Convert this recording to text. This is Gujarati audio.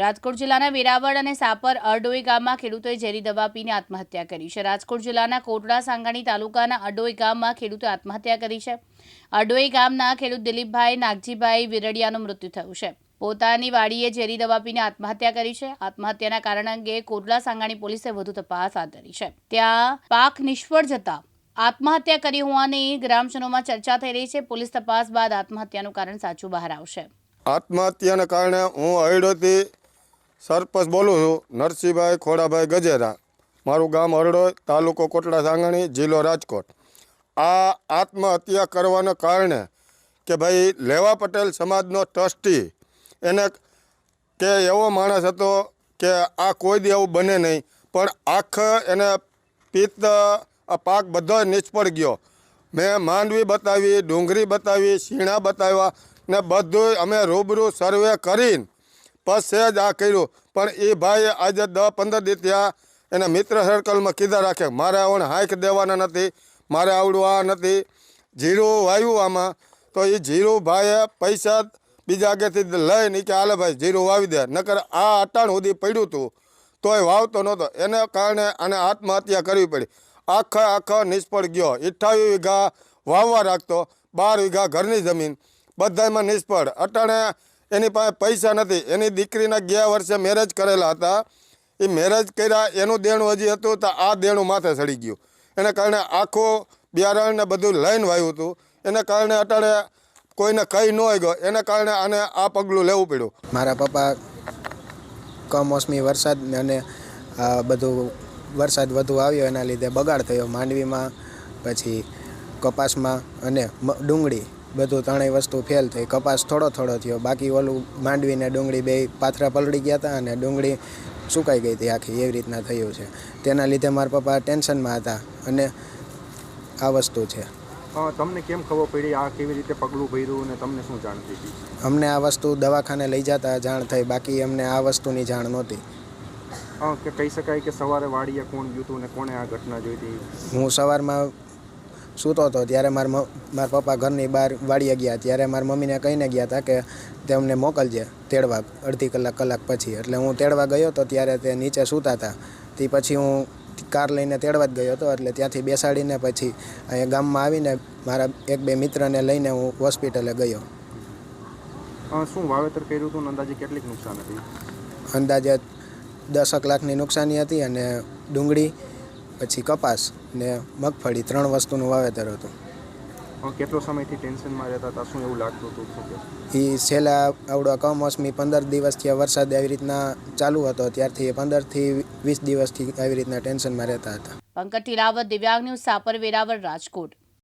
રાજકોટ જિલ્લાના વેરાવળ અને સાપર અરડોઈ ગામમાં ખેડૂતોએ ઝેરી દવા પીને આત્મહત્યા કરી છે. રાજકોટ જિલ્લાના કોટડા, સાંગાણી તાલુકાના અડોઈ ગામમાં ખેડૂતોએ આત્મહત્યા કરી છે. અરડોઈ ગામના ખેડૂત દિલીપભાઈ, નાગજીભાઈ વિરડિયાનું મૃત્યુ થયું છે. પોતાની વાડીએ ઝેરી દવા પીને આત્મહત્યા કરી છે. આત્મહત્યાના કારણ અંગે કોટડા, સાંગાણી પોલીસે વધુ તપાસ હાથ ધરી છે. ત્યાં પાક નિષ્ફળ જતા આત્મહત્યા કરી હોવાની ગ્રામજનોમાં ચર્ચા થઈ રહી છે. પોલીસ તપાસ બાદ આત્મહત્યાનું કારણ સાચું બહાર આવશે. આત્મહત્યાના કારણે હું હરડોથી સરપંચ બોલું છું, નરસિંહભાઈ ખોડાભાઈ ગજેરા. મારું ગામ હરડોય, તાલુકો કોટડા સાંગણી, જિલ્લો રાજકોટ. આ આત્મહત્યા કરવાના કારણે કે ભાઈ લેવા પટેલ સમાજનો ટ્રસ્ટી, એને કે એવો માણસ હતો કે આ કોઈ દી એવું બને નહીં, પણ આખ એને પિત્ત પાક બધો નિષ્ફળ ગયો. મેં માંડવી બતાવી ડુંગળી બતાવી, શીણા બતાવ્યા ને બધું અમે રૂબરૂ સર્વે કરીને પછી જ આ કર્યું. પણ એ ભાઈએ આજે દસ પંદર દી ત્યાં એના મિત્ર સર્કલમાં કીધા રાખે, મારે આવણ હાંક દેવાના નથી, મારે આવડું આ નથી. જીરું વાવ્યું આમાં. તો એ જીરું ભાઈએ પૈસા બીજા આગેથી લઈને કે, હાલે ભાઈ, જીરું વાવી દે. નકર આ અટાણ સુધી પડ્યું હતું તોય વાવતો નહોતો. એને કારણે આને આત્મહત્યા કરવી પડી. આખા આખો નિષ્ફળ ગયો. અઠ્ઠાવીસ વીઘા વાવવા રાખતો, બાર વીઘા ઘરની જમીન. બધામાં નિષ્ફળ. અટાણે એની પાસે પૈસા નથી. એની દીકરીના ગયા વર્ષે મેરેજ કરેલા હતા. એ મેરેજ કર્યા, એનું દેણું હજી હતું તો આ દેણું માથે ચડી ગયું. એને કારણે આખું બિયારણ ને બધું લઈને વાયું હતું. એને કારણે અટાણે કોઈને કહી ન ગયો. એને કારણે આને આ પગલું લેવું પડ્યું. મારા પપ્પા કમોસમી વરસાદ અને બધું વરસાદ વધુ આવ્યો એના લીધે બગાડ થયો માંડવીમાં, પછી કપાસમાં અને ડુંગળી. બધું ત્રણેય વસ્તુ ફેલ થઈ. કપાસ થોડો થોડો થયો. બાકી ઓલું માંડવીને ડુંગળી બે પાથરા પલળી ગયા હતા અને ડુંગળી સુકાઈ ગઈ હતી આખી. એવી રીતના થયું છે. તેના લીધે મારા પપ્પા ટેન્શનમાં હતા અને આ વસ્તુ છે. તમને કેમ ખબર પડી? આ કેવી રીતે પગલું ભર્યું અને તમને શું જાણ થઈ અમને આ વસ્તુ દવાખાને લઈ જતા જાણ થઈ. બાકી અમને આ વસ્તુની જાણ નહોતી. કે કહી શકાય કે સવારે વાડીએ કોણ ગયું હતું ને કોણે આ ઘટના જોઈ હતી? હું સવારમાં સૂતો હતો ત્યારે મારા મારા પપ્પા ઘરની બહાર વાળીએ ગયા. ત્યારે મારા મમ્મીને કહીને ગયા હતા કે તેમને મોકલજે તેડવા અડધી કલાક કલાક પછી. એટલે હું તેડવા ગયો હતો ત્યારે તે નીચે સૂતા હતા તે પછી હું કાર લઈને તેડવા જ ગયો હતો. એટલે ત્યાંથી બેસાડીને પછી અહીંયા ગામમાં આવીને મારા એક બે મિત્રને લઈને હું હોસ્પિટલે ગયો. શું વાવેતર કર્યું હતું અંદાજે કેટલીક નુકસાન હતી? અંદાજે દસક લાખની નુકસાની હતી અને ડુંગળી પછી કપાસ. ને મગફળી ત્રણ વસ્તુનું વાવેતર હતું. કેટલો સમયથી ટેન્શનમાં રહેતા હતા? શું એવું લાગતું હતું શું કે? એ છેલ્લા આવડો કમોસમી પંદર દિવસથી વરસાદ આવી રીતના ચાલુ હતો. ત્યારથી એ પંદરથી વીસ દિવસથી આવી રીતના ટેન્શનમાં રહેતા હતા. પંકજ ટીલાવત દિવ્યાંગ ન્યૂઝ સાપર વેરાવળ રાજકોટ.